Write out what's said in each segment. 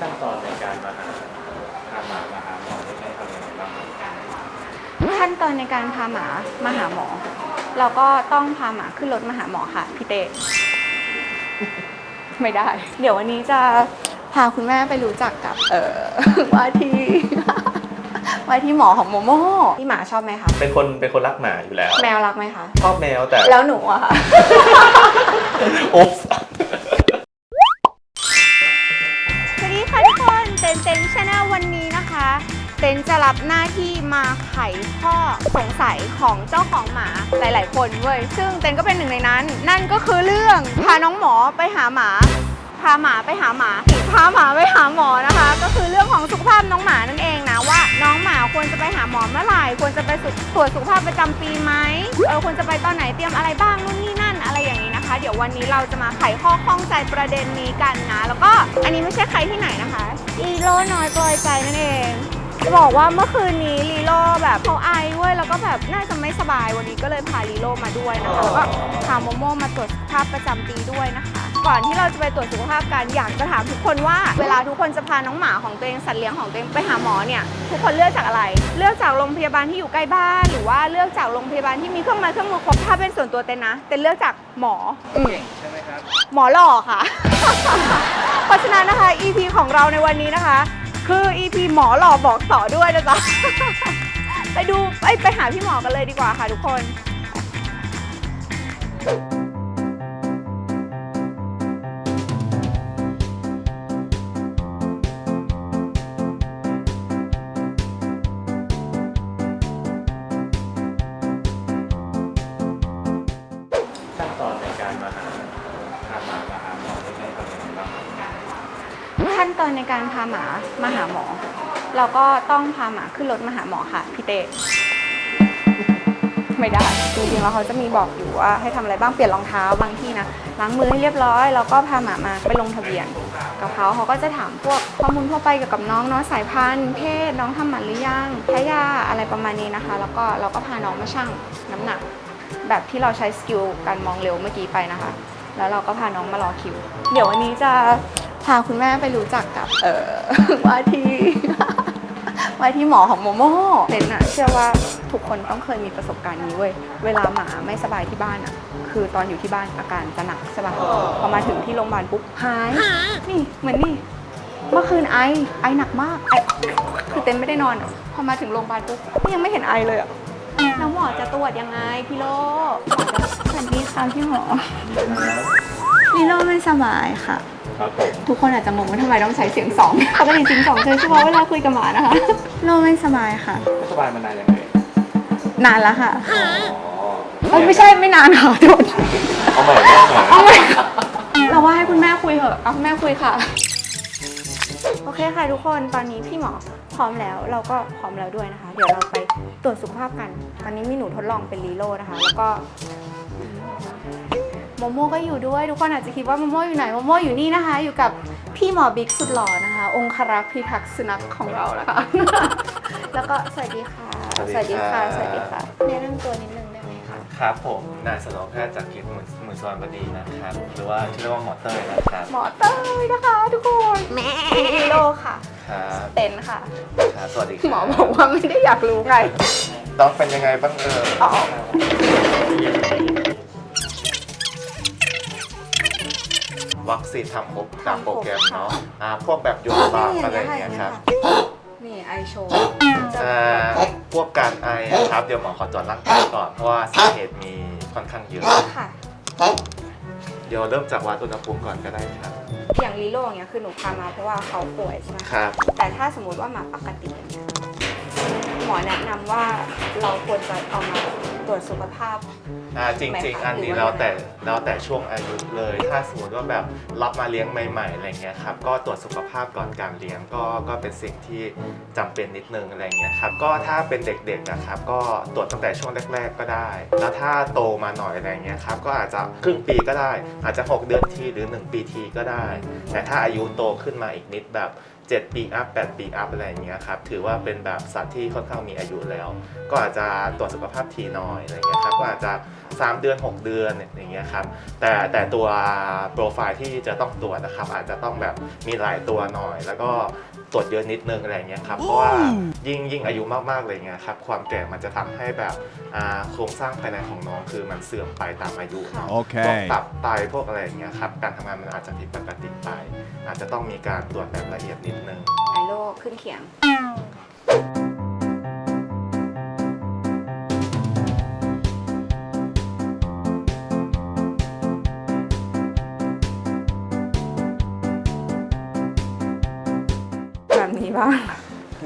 ขั้นตอนในการมาหาพาหมามาหาหมอนี่ให้ทำยังไงบ้างครับขั้นตอนในการพาหมามาหาหมอ เราก็ต้องพาหมาขึ้นรถมาหาหมอค่ะพี่เต้ไม่ได้ เดี๋ยววันนี้จะพาคุณแม่ไปรู้จักกับ เออว่าที่ ว่าที่หมอของโมโม่พี่หมาชอบไหมคะเป็นคนเป็นคนรักหมาอยู่แล้ว แมวรักไหมคะ ชอบแมวแต่แล้วหนูอะค่ะ โอ๊บ นจะรับหน้าที่มาไขข้อสงสัยของเจ้าของหมาหลาย ๆ คนเว้ย ซึ่งเต็นก็เป็นหนึ่งในนั้น นั่นก็คือเรื่องพาน้องหมอไปหาหมา พาหมาไปหาหมาพาหมาไปหาหมอนะคะ ก็คือเรื่องของสุขภาพน้องหมานั่นเองนะว่า น้องหมาควรจะไปหาหมอเมื่อไหร่ควรจะไปตรวจสุขภาพประจำปีไหมเออควรจะไปตอนไหนเตรียมอะไรบ้างนู่นนี่นั่นอะไรอย่างนี้นะคะ เดี๋ยววันนี้เราจะมาไขข้อข้องใจประเด็นนี้กันนะ แล้วก็อันนี้ไม่ใช่ใครที่ไหนนะคะลีโลน้อยปลอยใจนั่นเอง บอกว่าเมื่อคืนนี้ลีโล่แบบเขาไอเว้ยแล้วก็แบบน่าจะไม่สบายวันนี้ก็เลยพาลีโล่มาด้วยนะคะแล้วก็พาโมโม่มาตรวจสุขภาพประจำปีด้วยนะคะ ก่อนที่เราจะไปตรวจสุขภาพกันอยากจะถามทุกคนว่า เวลาทุกคนจะพาน้องหมาของตัวเองสัตว์เลี้ยงของตัวเองไปหาหมอเนี่ยทุกคนเลือกจากอะไร เลือกจากโรงพยาบาลที่อยู่ใกล้บ้าน หรือว่าเลือกจากโรงพยาบาลที่มีเครื่องไม้เครื่องมือครบถ้าเป็นส่วนตัวเต้นนะเต้นเลือกจากหมออืม ใช่ไหมครับ หมอหล่อค่ะ เพราะฉะนั้นนะคะ EP ของเราในวันนี้นะคะ คือ EP หมอหล่อบอกต่อด้วยนะจ๊ะ ไปดูไปไปหาพี่หมอกันเลยดีกว่าค่ะทุกคนขั้น นในการพาหมามาหาหมอ เราก็ต้องพาหมาขึ้นรถมาหาหมอค่ะพี่เต้ไม่ได้จริงๆแล้วเขาจะมีบอกอยู่ว่าให้ทำอะไรบ้างเปลี่ยนรองเท้าบางที่นะล้างมือให้เรียบร้อย แล้วก็พาหมามาไปลงทะเบียน กับเขาเขาก็จะถามพวกข้อมูลทั่วไปเกี่ยวกับน้องเน้องสายพันธุ์เพศน้องทำหมันหรือยังแพ้ยาอะไรประมาณนี้นะคะ แล้วก็เราก็พาน้องมาชั่งน้ำหนัก แบบที่เราใช้สกิลการมองเร็วเมื่อกี้ไปนะคะ แล้วเราก็พาน้องมารอคิว เดี๋ยววันนี้จะ พาคุณแม่ไปรู้จักกับเออว่าที่ว่าที่หมอของโมโม่เต็นอะเชื่อว่าทุกคนต้องเคยมีประสบการณ์นี้เว้ย เวลาหมาไม่สบายที่บ้านอะคือตอนอยู่ที่บ้านอาการจะหนักใช่ปะพอมาถึงที่โรงพยาบาลปุ๊บหาย นี่เหมือนนี่ เมื่อคืนไอไอหนักมากไอคือเต็นไม่ได้นอนอะพอมาถึงโรงพยาบาลปุ๊บยังไม่เห็นไอเลยอะแล้วหมอจะตรวจยังไงพี่โลหมอจะสวัสดีค่ะพี่หมอลีโลไม่สบายค่ะ ครับผมทุกคนอาจจะงงว่าทำไมต้องใช้เสียงสองปกติเสียงสองใช้เฉพาะเวลาคุยกับหมานะคะโลไม่สบายค่ะ ไม่สบายมานานยังไงนานแล้วค่ะอ๋อเอ้ยไม่ใช่ไม่นานค่ะโทษเอาใหม่เอาใหม่เอาใหม่ค่ะเราว่าให้คุณแม่คุยเถอะเอาคุณแม่คุยค่ะ โอเคค่ะทุกคนตอนนี้พี่หมอพร้อมแล้วเราก็พร้อมแล้วด้วยนะคะ เดี๋ยวเราไปตรวจสุขภาพกัน ตอนนี้มีหนูทดลองเป็นลีโลนะคะ แล้วก็ โมโม่ก็อยู่ด้วย ทุกคนอาจจะคิดว่าโมโม่อยู่ไหนโมโม่อยู่นี่นะคะ อยู่กับพี่หมอบิ๊กสุดหล่อนะคะ องครักษ์พิทักษ์สุนัขของเรานะคะ แล้วก็สวัสดีค่ะ สวัสดีค่ะ สวัสดีค่ะแนะนำตัวนิดนึงได้ไหมคะ ครับผมนายสนองแพทย์จากกิจหมุนหมุนสวรรณบดีนะครับ หรือว่าชื่อเรียกว่าหมอเต้ยนะครับหมอเต้ยนะคะ ทุกคนแม่ลีโลค่ะ ครับเต็นค่ะ ครับสวัสดีครับหมอบอกว่าไม่ได้อยากรู้ไงน้องเป็นยังไงบ้างเออ อ๋อ วัคซีนทำครบตามโปรแกรมเนาะอ่าพวกแบบโยนบางอะไรอย่างเงี้ยครับ นี่ไอโชว์อ่าพวกการไออะครับ เดี๋ยวหมอขอตรวจร่างกายก่อนเพราะว่าสาเหตุมีค่อนข้างเยอะ ค่ะเดี๋ยวเริ่มจากวัดอุณหภูมิก่อนก็ได้ครับ อย่างลีโลอย่างเงี้ยคือหนูพามาเพราะว่าเขาป่วยใช่ไหมครับ แต่ถ้าสมมติว่าหมาปกติอย่างเงี้ย หมอแนะนำว่าเราควรจะเอามาตรวจสุขภาพ อ่าจริง ๆ อันนี้แล้วแต่แล้วแต่ช่วงอายุเลย ถ้าสมมติว่าแบบรับมาเลี้ยงใหม่ๆอะไรเงี้ยครับก็ตรวจสุขภาพก่อนการเลี้ยงก็ก็เป็นสิ่งที่จำเป็นนิดนึงอะไรเงี้ยครับก็ถ้าเป็นเด็กๆนะครับก็ตรวจตั้งแต่ช่วงแรก ๆ ก็ได้ แล้วถ้าโตมาหน่อยอะไรเงี้ยครับก็อาจจะครึ่งปีก็ได้ อาจจะ 6 เดือนทีหรือ 1 ปีทีก็ได้ แต่ถ้าอายุโตขึ้นมาอีกนิดแบบ 7 ปีอัพ 8 ปีอัพอะไรอย่างเงี้ยครับ ถือว่าเป็นแบบสัตว์ที่ค่อนข้างมีอายุแล้ว ก็อาจจะตรวจสุขภาพทีน้อยอะไรเงี้ยครับ ก็อาจจะ 3 เดือน 6 เดือนอย่างเงี้ยครับแต่แต่ตัวโปรไฟล์ที่จะต้องตรวจนะครับอาจจะต้องแบบมีหลายตัวหน่อย แล้วก็ตรวจเยอะนิดนึงอะไรเงี้ยครับเพราะว่ายิ่งยิ่งอายุมากๆเลยเงี้ยครับความแก่มันจะทำให้แบบอ่าโครงสร้างภายในของน้องคือมันเสื่อมไปตามอายุเนาะพวก Okay. ตับไตพวกอะไรอย่างเงี้ยครับการทำงานมันอาจจะผิดปกติไป อาจจะต้องมีการตรวจแบบละเอียดนิดนึงไอโลขึ้นเขียง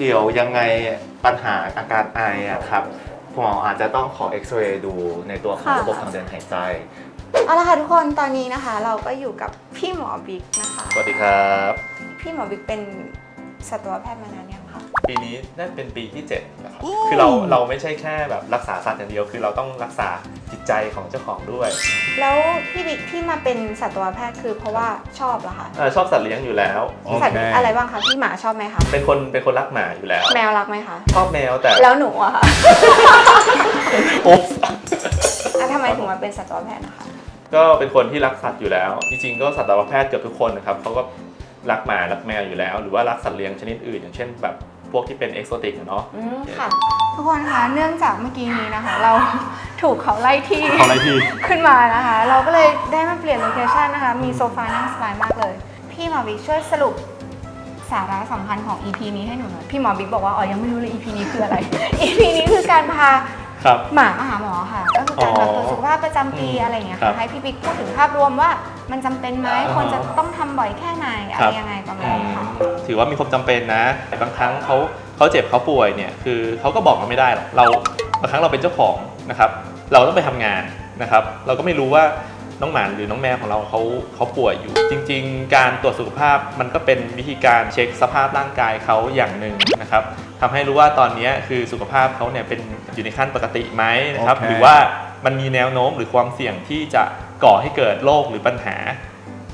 เดี๋ยวยังไงปัญหาอาการไออะครับหมออาจจะต้องขอเอ็กซเรย์ดูในตัวของค่ะ ระบบทางเดินหายใจเอาละค่ะทุกคนตอนนี้นะคะ เราก็อยู่กับพี่หมอบิ๊กนะคะ สวัสดีครับ พี่หมอบิ๊กเป็นสัตวแพทย์มานานยังคะ ปีนี้น่าเป็นปีที่7นะครับคือเราเราไม่ใช่แค่แบบรักษาสัตว์อย่างเดียว คือเราต้องรักษาจิตใจของเจ้าของด้วย แล้วพี่บิ๊กที่มาเป็นสัตวแพทย์คือเพราะว่าชอบเหรอคะเออชอบสัตว์เลี้ยงอยู่แล้ว สัตว์โอเคอะไรบ้างคะพี่หมาชอบไหมคะ เป็นคนเป็นคนรักหมาอยู่แล้ว แมวรักไหมคะ ชอบแมวแต่แล้วหนูอะค่ะโอ๊บอะทำไมถึงมาเป็นสัตวแพทย์นะคะก็เป็นคนที่รักสัตว์อยู่แล้ว จริงๆก็สัตวแพทย์เกือบทุกคนนะครับเขาก็รักหมารักแมวอยู่แล้ว หรือว่ารักสัตว์เลี้ยงชนิดอื่น อย่างเช่นแบบ พวกที่เป็นเอกโซติกเนาะอืมค่ะ ทุกคนคะเนื่องจากเมื่อกี้นี้นะคะ เราถูกเขาไล่ที่เขาไล่ที่ขึ้นมานะคะ เราก็เลยได้มาเปลี่ยนโลเคชันนะคะ มีโซฟานั่งสบายมากเลย พี่หมอบิ๊กช่วยสรุปสาระสำคัญของ EP นี้ให้หนูหน่อยพี่หมอบิ๊กบอกว่าอ๋อยังไม่รู้เลย EP นี้คืออะไร EP นี้คือการพาครับ หมามาหาหมอค่ะ ก็คือการแบบอ๋อตรวจสุขภาพประจำปีอืมอะไรอย่างเงี้ยครัค่ะบให้พี่บิ๊กพูดถึงภาพรวมว่า มันจำเป็นไหมอ่าควรจะต้องทำบ่อยแค่ไหนอะครัไรบยังไงประมาอืณมนี้ค่ะ ถือว่ามีความจำเป็นนะบางครั้งเขาเขาเจ็บเขาป่วยเนี่ยคือเขาก็บอกเราไม่ได้หรอกเราบางครั้งเราเป็นเจ้าของนะครับเราต้องไปทำงานนะครับ เราก็ไม่รู้ว่าน้องหมาหรือน้องแมวของเราเขาเขาป่วยอยู่ จริง ๆ การตรวจสุขภาพมันก็เป็นวิธีการเช็คสภาพร่างกายเขาอย่างหนึ่งนะครับทำให้รู้ว่าตอนนี้คือสุขภาพเขาเนี่ยเป็นอยู่ในขั้นปกติไหมนะครับโอเคหรือว่ามันมีแนวโน้มหรือความเสี่ยงที่จะก่อให้เกิดโรคหรือปัญหา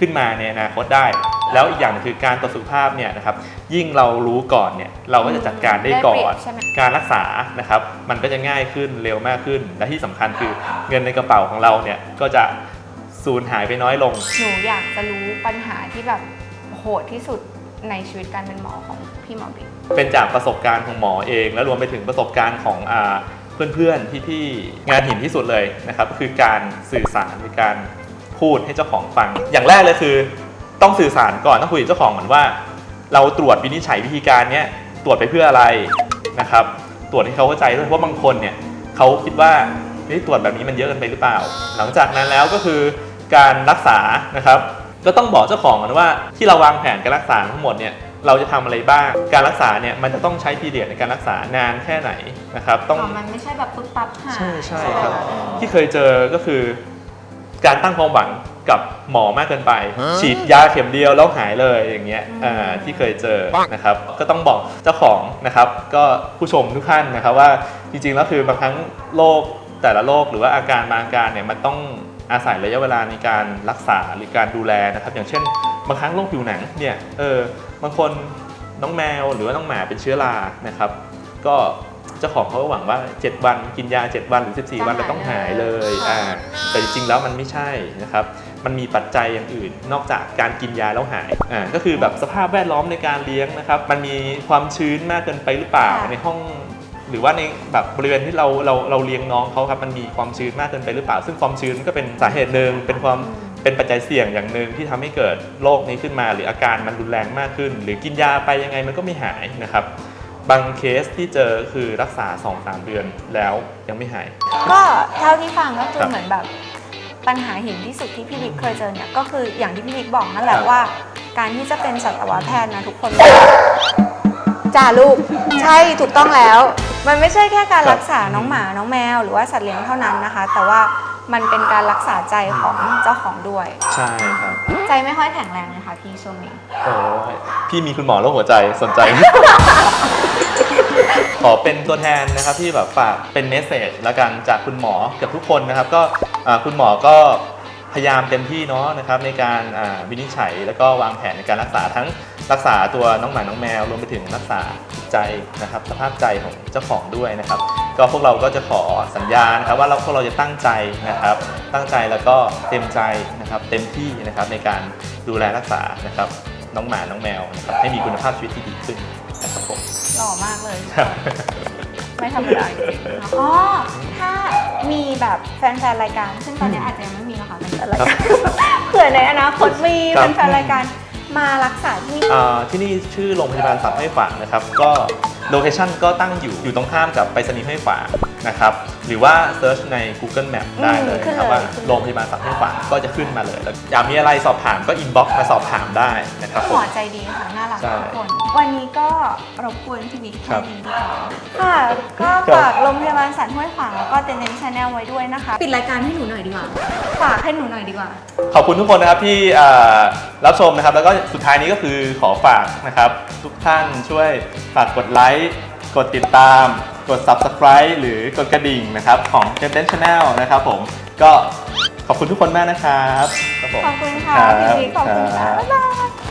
ขึ้นมาในอนาคตได้ แล้วอีกอย่างหนึ่งคือการตรวจสุขภาพเนี่ยนะครับยิ่งเรารู้ก่อนเนี่ยเราก็จะจัดการได้ก่อได้เปรีนยบใช่ไหม การรักษานะครับมันก็จะง่ายขึ้นเร็วมากขึ้น และที่สำคัญคือเงินในกระเป๋าของเราเนี่ยก็จะสูญหายไปน้อยลง หนูอยากจะรู้ปัญหาที่แบบโหดที่สุดในชีวิตการเป็นหมอของพี่หมอบิ๊ก เป็นจากประสบการณ์ของหมอเอง และรวมไปถึงประสบการณ์ของอ่าเพื่อนๆพี่ๆงานหินที่สุดเลยนะครับก็คือการสื่อสารหรือการพูดให้เจ้าของฟัง อย่างแรกเลยคือ ต้องสื่อสารก่อนต้องคุยกับเจ้าของก่อนว่า เราตรวจวินิจฉัยวิธีการเนี้ยตรวจไปเพื่ออะไรนะครับ ตรวจให้เขาเข้าใจด้วยเพราะว่าบางคนเนี่ยเขาคิดว่าเฮ้ยตรวจแบบนี้มันเยอะเกินไปหรือเปล่า หลังจากนั้นแล้วก็คือการรักษานะครับ ก็ต้องบอกเจ้าของก่อนว่าที่เราวางแผนการรักษาทั้งหมดเนี่ยเราจะทำอะไรบ้าง การรักษาเนี่ยมันจะต้องใช้พีเดียในการรักษานานแค่ไหนนะครับ ต้องอ๋อมันไม่ใช่แบบปึ๊บปั๊บหายใช่ใช่ไหมครับะที่เคยเจอก็คือการตั้งความหวัง กับหมอมากเกินไป ฉีดยาเข็มเดียวแล้วหายเลยอย่างเงี้ยอ่าที่เคยเจอนะครับ ก็ต้องบอกเจ้าของนะครับ ก็ผู้ชมทุกท่านนะครับว่าจริงๆแล้วคือบางครั้งโรคแต่ละโรคหรือว่าอาการบางอาการเนี่ยมันต้องอาศัยระยะเวลาในการรักษาหรือการดูแลนะครับ อย่างเช่น บางครั้งโรคผิวหนังเนี่ยเออบางคนน้องแมวหรือว่าน้องหมาเป็นเชื้อรานะครับ ก็เจ้าของเขาก็หวังว่า 7 วันกินยา 7 วันหรือ 14 วันจะหายเราต้องหายเลยค่ะอ่าแต่จริงๆแล้วมันไม่ใช่นะครับ มันมีปัจจัยอย่างอื่น นอกจากการกินยาแล้วหายอ่าก็คือแบบสภาพแวดล้อมในการเลี้ยงนะครับ มันมีความชื้นมากเกินไปหรือเปล่าในห้อง หรือว่าในแบบบริเวณที่เราเราเราเลี้ยงน้องเขาครับมันมีความชื้นมากเกินไปหรือเปล่า ซึ่งความชื้นก็เป็นสาเหตุหนึ่งเป็นความเป็นปัจจัยเสี่ยงอย่างหนึ่งที่ทำให้เกิดโรคนี้ขึ้นมา หรืออาการมันรุนแรงมากขึ้น หรือกินยาไปยังไงมันก็ไม่หายนะครับบางเคสที่เจอคือรักษา 2-3 เดือนแล้วยังไม่หาย ก็เท่าที่ฟังก็คืครัอบเหมือนแบบ ปัญหาหินที่สุดที่พี่บิ๊กเคยเจอเนี่ยก็คืออย่างที่พี่บิ๊กบอกนั่นแหละครับว่า การที่จะเป็นสัตวแพทย์นะทุกคนจ่าลูก ใช่ถูกต้องแล้ว มันไม่ใช่แค่การรักษาน้องหมาน้องแมว หรือว่าสัตว์เลี้ยงเท่านั้นนะคะ แต่ว่ามันเป็นการรักษาใจของเจ้าของด้วย ใช่ครับใจไม่ค่อยแข็งแรงเลยค่ะพี่ช่วงนี้โอ้ยพี่มีคุณหมอโรคหัวใจสนใจ ขอเป็นตัวแทนนะครับที่แบบฝากเป็นเมสเซจแล้วกันจากคุณหมอกับทุกคนนะครับ ก็คุณหมอก็พยายามเต็มที่เนาะนะครับในการวินิจฉัยแล้วก็วางแผนในการรักษาทั้งรักษาตัวน้องหมาน้องแมวรวมไปถึงรักษาจิตใจนะครับสภาพใจของเจ้าของด้วยนะครับ ก็พวกเราก็จะขอสัญญานะครับ ว่าเราพวกเราจะตั้งใจนะครับ ตั้งใจแล้วก็เต็มใจนะครับ เต็มที่นะครับในการดูแลรักษานะครับน้องหมาน้องแมวนะครับให้มีคุณภาพชีวิตที่ดีขึ้น ผมหล่อมากเลยครับไม่ธรรมดาจริงๆอ๋อ ถ้ามีแบบแฟนๆ รายการ ซึ่งตอนนี้อาจจะยังไม่มีนะคะแฟนๆรายการเผื่อในอนาคตมีครับ แฟนๆ รายการมารักษาที่ อ่าที่นี่ชื่อโรงพยาบาลสัตว์ห้วยขวางนะครับ ก็ โลเคชั่นก็ตั้งอยู่อยู่ตรงข้ามกับไปรษณีย์ห้วยขวางนะครับหรือว่าเซิร์ชใน Google Map ได้เลยอืมขึ้นนะครับเลย ว่าขึ้นเลยโรงพยาบาลสัตว์ห้วยขวางก็จะขึ้นมาเลยแล้วอยากมีอะไรสอบถามก็อินบ็อกซ์มาสอบถามได้นะครับผหมมอใจดีค่ะน่ารักใช่ทุกคน วันนี้ก็รบกวนพี่บิ๊กครัแค่บนี้ดีกว่าค่ะ ก็ฝากโรงพยาบาลสันห้วยขวางแล้วก็เต็นเต็นชาแนลไว้ด้วยนะคะ ปิดรายการให้หนูหน่อยดีกว่า ฝากให้หนูหน่อยดีกว่า ขอบคุณทุกคนนะครับที่อ่ารับชมนะครับ แล้วก็สุดท้ายนี้ก็คือขอฝากนะครับ ทุกท่านช่วยฝากกดไลค์ กดติดตาม กด subscribe หรือกดกระดิ่งนะครับของ t e n t e n Channel นะครับผมก็ขอบคุณทุกคนมากนะครับครับผม ขอบคุณค่ะรับพี่บิ๊กขอบคุณค่ะรับ บ๊ายบาย